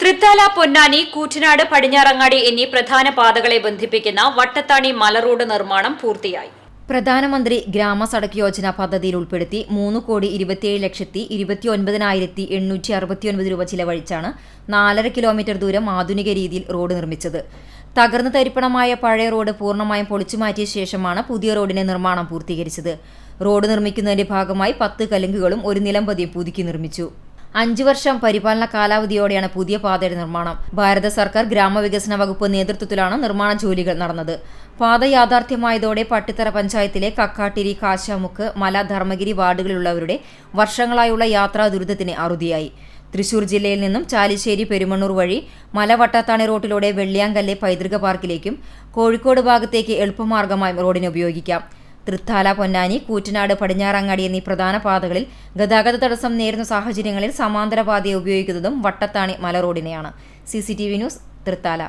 തൃത്താല പൊന്നാനി കൂറ്റനാട് പടിഞ്ഞാറങ്ങാടി എന്നീ പ്രധാന പാതകളെ ബന്ധിപ്പിക്കുന്ന വട്ടത്താണി മലറോഡ് നിർമ്മാണം പൂർത്തിയായി. പ്രധാനമന്ത്രി ഗ്രാമ സടക്ക് യോജന പദ്ധതിയിൽ ഉൾപ്പെടുത്തി മൂന്ന് കോടി ഇരുപത്തിയേഴ് ലക്ഷത്തി ഇരുപത്തി ഒൻപതിനായിരത്തി എണ്ണൂറ്റി അറുപത്തിയൊൻപത് രൂപ ചിലവഴിച്ചാണ് നാലര കിലോമീറ്റർ ദൂരം ആധുനിക രീതിയിൽ റോഡ് നിർമ്മിച്ചത്. തകർന്നു തരിപ്പണമായ പഴയ റോഡ് പൂർണമായും പൊളിച്ചുമാറ്റിയ ശേഷമാണ് പുതിയ റോഡിന്റെ നിർമ്മാണം പൂർത്തീകരിച്ചത്. റോഡ് നിർമ്മിക്കുന്നതിന്റെ ഭാഗമായി പത്ത് കലുങ്കുകളും ഒരു നിലംപതിയും പുതുക്കി നിർമ്മിച്ചു. അഞ്ചു വർഷം പരിപാലന കാലാവധിയോടെയാണ് പുതിയ പാതയുടെ നിർമ്മാണം. ഭാരത സർക്കാർ ഗ്രാമവികസന വകുപ്പ് നേതൃത്വത്തിലാണ് നിർമ്മാണ ജോലികൾ നടന്നത്. പാത യാഥാർത്ഥ്യമായതോടെ പട്ടിത്തറ പഞ്ചായത്തിലെ കക്കാട്ടിരി കാശാമുക്ക് മല ധർമ്മഗിരി വാർഡുകളിലുള്ളവരുടെ വർഷങ്ങളായുള്ള യാത്രാ ദുരിതത്തിന് അറുതിയായി. തൃശൂർ ജില്ലയിൽ നിന്നും ചാലിശ്ശേരി പെരുമണ്ണൂർ വഴി മലവട്ടത്താണി റോട്ടിലൂടെ വെള്ളിയാങ്കല്ലെ പൈതൃക പാർക്കിലേക്കും കോഴിക്കോട് ഭാഗത്തേക്ക് എളുപ്പമാർഗമായും റോഡിന് ഉപയോഗിക്കാം. തൃത്താല പൊന്നാനി കൂറ്റനാട് പടിഞ്ഞാറങ്ങാടി എന്നീ പ്രധാന പാതകളിൽ ഗതാഗത തടസ്സം നേരിടുന്ന സാഹചര്യങ്ങളിൽ സമാന്തര പാതയെ ഉപയോഗിക്കുന്നതും വട്ടത്താണി മല റോഡിനെയാണ് C T V news Thrithala.